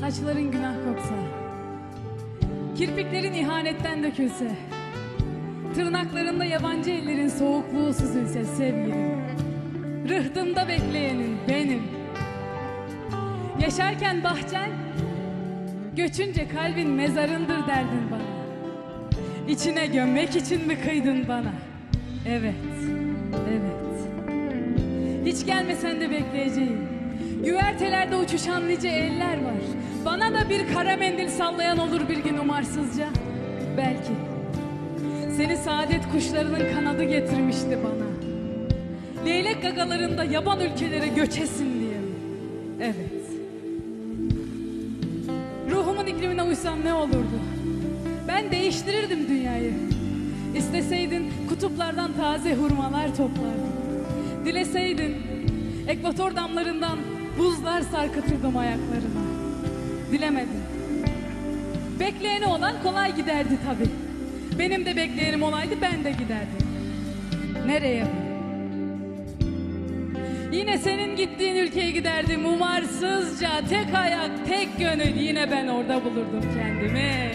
Saçların günah koksa Kirpiklerin ihanetten dökülse Tırnaklarında yabancı ellerin soğukluğu süzülse sevgilim Rıhtımda bekleyenin benim. Yaşarken bahçen Göçünce kalbin mezarındır derdin bana. İçine gömmek için mi kıydın bana? Evet, evet. Hiç gelmesen de bekleyeceğim Güvertelerde uçuşan nice eller var Bana da bir kara mendil sallayan olur bir gün umarsızca Belki Seni saadet kuşlarının kanadı getirmişti bana Leylek gagalarında yaban ülkelere göçesin diye? Evet Ruhumun iklimine uysam ne olurdu? Ben değiştirirdim dünyayı. İsteseydin kutuplardan taze hurmalar toplardım. Dileseydin ekvator damlarından buzlar sarkıtırdım ayaklarına. Dilemedin. Bekleyeni olan kolay giderdi tabii. Benim de bekleyenim olaydı ben de giderdim. Nereye? Yine senin gittiğin ülkeye giderdim umarsızca tek ayak tek gönül yine ben orada bulurdum kendimi.